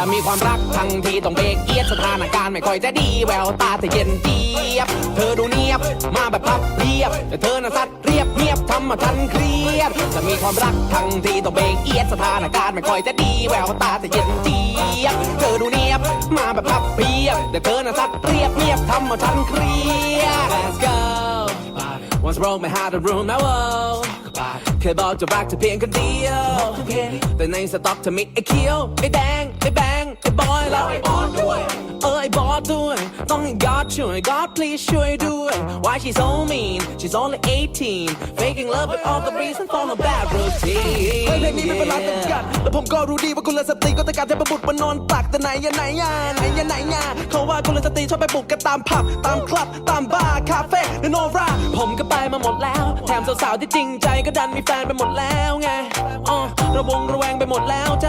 จะมีความรักทั้งทีต้องเบรกเอียดสถานการณ์ไม่ค่อยจะดีแววตาเธอเย็นเจียบ เธอดูเนียบมาแบบพับเรียบ แต่เธอน่ะสัดเรียบเนียบทำมาทันเครียด จะมีความรักทั้งทีต้องเบรกเอียดสถานการณ์ไม่ค่อยจะดีแววตาเธอเย็นเจียบ เธอดูเนียบมาแบบพับเรียบ แต่เธอน่ะสัดเรียบเนียบทำมาทันเครียด Let's go Once broke my heart and ruined my world เคยบอกจะรักเธอเพียงคนเดียวแต่ในสต็อกเธอมีไอ้เคียวไอ้แดง อไอ้บอสด้วยต้องให้ God ช่วย God please ช่วยด้วย Why she so mean she's only 18 faking love with all the reason for a bad routine เพลงนี้ไม่เป็นไรจำกัดแล้วผมก็รู้ดีว่าคุณเลสตรีก็ต้องการให้ประบุตรมานอนตักแต่ไหนยะไหนยะไหนยะไหนยะเขาว่าคุณเลสตรีชอบไปปลุกกันตามผับตามคลับตามบาร์คาเฟ่และโนราผมก็ไปมาหมดแล้ว แถมสาวๆที่จริงใจก็ดันมีแฟนไปหมดแล้วไงอ๋อระวงระแวงไปหมดแล้วใจ